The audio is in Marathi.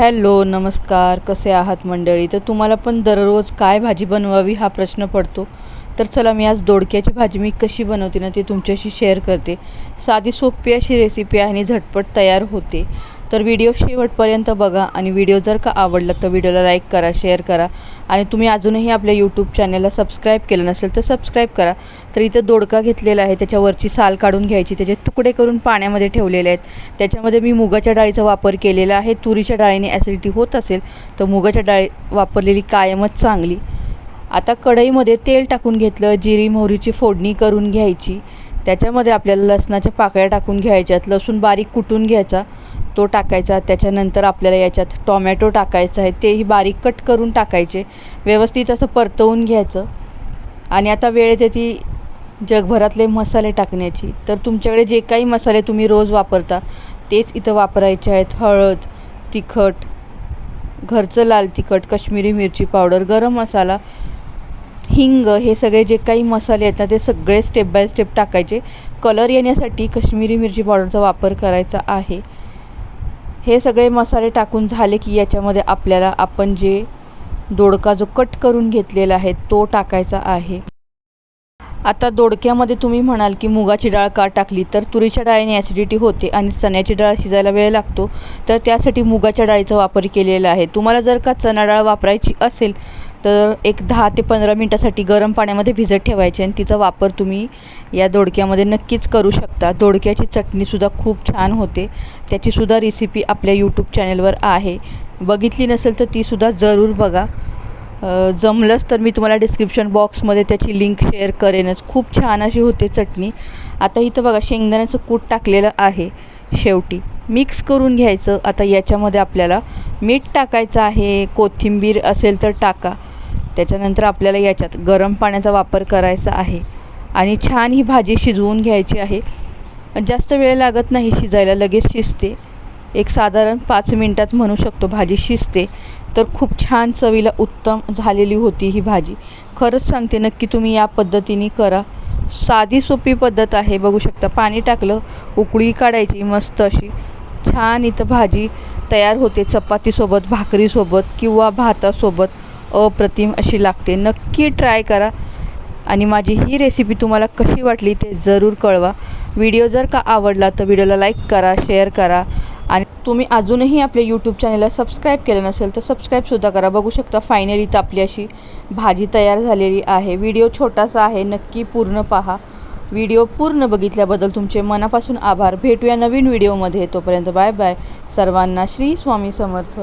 हॅलो नमस्कार कसे आहात मंडळी? तर तुम्हाला पण दररोज काय भाजी बनवावी हा प्रश्न पडतो. तर चला मी आज दोडक्याची भाजी मी कशी बनवते ना ते तुमच्याशी शेअर करते. साधी सोपी अशी रेसिपी आहे आणि झटपट तयार होते. तर व्हिडिओ शेवटपर्यंत बघा आणि व्हिडिओ जर का आवडला तर व्हिडिओला लाईक करा शेअर करा आणि तुम्ही अजूनही आपल्या यूट्यूब चॅनलला सबस्क्राईब केलं नसेल तर सबस्क्राईब करा. तर इथं दोडका घेतलेला आहे त्याच्यावरची साल काढून घ्यायची त्याचे तुकडे करून पाण्यामध्ये ठेवलेले आहेत. त्याच्यामध्ये मी मुगाच्या डाळीचा वापर केलेला आहे. तुरीच्या डाळीने ॲसिडिटी होत असेल तर मुगाच्या डाळी वापरलेली कायमच चांगली. आता कढईमध्ये तेल टाकून घेतलं जिरी मोहरीची फोडणी करून घ्यायची. त्याच्यामध्ये आपल्याला लसणाच्या पाकळ्या टाकून घ्यायच्यात लसूण बारीक कुटून घ्यायचा. तो टाकायचा त्याच्यानंतर आपल्याला याच्यात टॉमॅटो टाकायचं आहे तेही बारीक कट करून टाकायचे व्यवस्थित असं परतवून घ्यायचं. आणि आता वेळ येते ती जगभरातले मसाले टाकण्याची. तर तुमच्याकडे जे काही मसाले तुम्ही रोज वापरता तेच इथं वापरायचे आहेत. हळद तिखट घरचं लाल तिखट कश्मीरी मिरची पावडर गरम मसाला हिंग हे सगळे जे काही मसाले आहेत ना ते सगळे स्टेप बाय स्टेप टाकायचे. कलर येण्यासाठी कश्मीरी मिरची पावडरचा वापर करायचा आहे. हे सगळे मसाले टाकून झाले की याच्यामध्ये आपल्याला आपण जे दोडका जो कट करून घेतलेला आहे तो टाकायचा आहे. आता दोडक्यामध्ये तुम्ही म्हणाल की मुगाची डाळ का टाकली? तर तुरीच्या डाळीने ॲसिडिटी होते आणि चण्याची डाळ शिजायला वेळ लागतो. तर त्यासाठी मुगाच्या डाळीचा वापर केलेला आहे. तुम्हाला जर का चणा डाळ वापरायची असेल तर एक दहा ते पंधरा मिनटासाठी गरम पाण्यामध्ये भिजत ठेवायचे आणि तिचा वापर तुम्ही या दोडक्यामध्ये नक्कीच करू शकता. दोडक्याची चटणीसुद्धा खूप छान होते. त्याचीसुद्धा रेसिपी आपल्या यूट्यूब चॅनलवर आहे. बघितली नसेल तर तीसुद्धा जरूर बघा. जमलंच तर मी तुम्हाला डिस्क्रिप्शन बॉक्समध्ये त्याची लिंक शेअर करेनच. खूप छान अशी होते चटणी. आता इथं बघा शेंगदाण्याचं कूट टाकलेलं आहे शेवटी. मिक्स करून घ्यायचं. आता याच्यामध्ये आपल्याला मीठ टाकायचं आहे. कोथिंबीर असेल तर टाका. त्याच्यानंतर आपल्याला याच्यात गरम पाण्याचा वापर करायचा आहे. आणि छान ही भाजी शिजवून घ्यायची आहे. जास्त वेळ लागत नाही शिजायला लगेच शिजते. एक साधारण पाच मिनटात म्हणू शकतो भाजी शिजते. तर खूप छान चवीला उत्तम झालेली होती ही भाजी. खरंच सांगते नक्की तुम्ही या पद्धतीने करा. साधी सोपी पद्धत आहे बघू शकता. पाणी टाकलं उकळी काढायची मस्त अशी छान इथं भाजी तयार होते. चपातीसोबत भाकरीसोबत किंवा भातासोबत. अप्रतिम अशी लागते. नक्की ट्राय करा. आणि माझी ही रेसिपी तुम्हाला कशी वाटली ते जरूर कळवा. व्हिडिओ जर का आवडला तर व्हिडिओला लाईक करा शेअर करा. आणि तुम्ही अजूनही आपल्या यूट्यूब चॅनलला सबस्क्राईब केलं नसेल तर सबस्क्राईबसुद्धा करा. बघू शकता फायनली तर आपली अशी भाजी तयार झालेली आहे. व्हिडिओ छोटासा आहे. नक्की पूर्ण पहा. व्हिडिओ पूर्ण बघितल्याबद्दल तुमचे मनापासून आभार. भेटूया नवीन व्हिडिओमध्ये तोपर्यंत बाय बाय सर्वांना श्री स्वामी समर्थ.